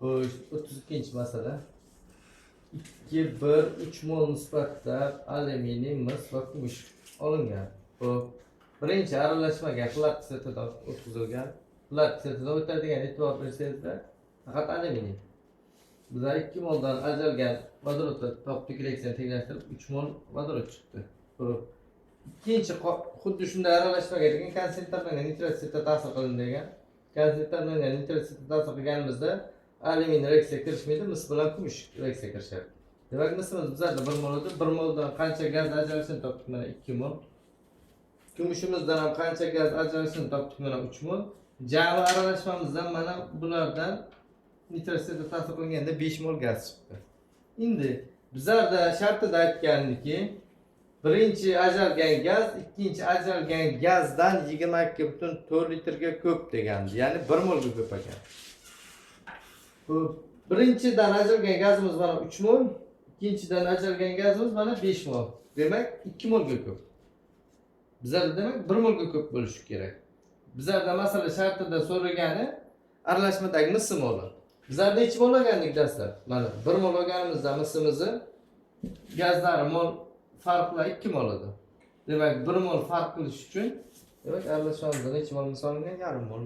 Xo'sh, 32 masala. 2 1 3 mol nisbatda alyuminiy, mis va kumush olingan. Xo'p, birinchi aralashmaga plat setidan o'tkazilgan. Plat setidan o'tadigan e'tibor bersangizda faqat alyuminiy. Bizlar 2 moldan ajralgan vodorodni topdik, leksiyani tenglashtirib 3 mol vodorod chiqdi. Xo'p, ikkinchi xuddi shunday aralashmaga degan konsentrlangan nitrat seti ta'sir qilindi degan. Konsentrlangan nitrat seti ta'sir qilganimizda alyumin reaksiya kirishmaydi, mis bilan kumush reaksiya kirishadi. Demak, misimiz bizlarda 1 mol edi, 1 moldan qancha gaz ajralishini topdik mana 2 mol. Kumushimizdan ham qancha gaz ajralishini topdik mana 3 mol. Jami aralashmamizdan mana bulardan nitrat seti ta'sir qilganda 5 mol gaz chiqdi. Endi bizlarda shartida aytgandiki, birinchi ajralgan gaz ikkinchi ajralgan gazdan 22.4 litrga ko'p degandi. Ya'ni 1 molga ko'p ekan. Birinchidan ajralgan gazimiz mana 3 mol, ikkinchidan ajralgan gazimiz mana 5 mol. Demak, 2 molga ko'p. Bizlarda demak 1 molga ko'p bo'lishi kerak. Bizlarda masala shartida so'ragani aralashmadagi misi moli. Bizlarda necha mol olgandik dastlab? Mana 1 mol olganimizda misimizni gazlari mol farqla 2 mol edi. Demak, 1 mol farq qilish uchun demak aralashmamizda necha mol misolga yarim mol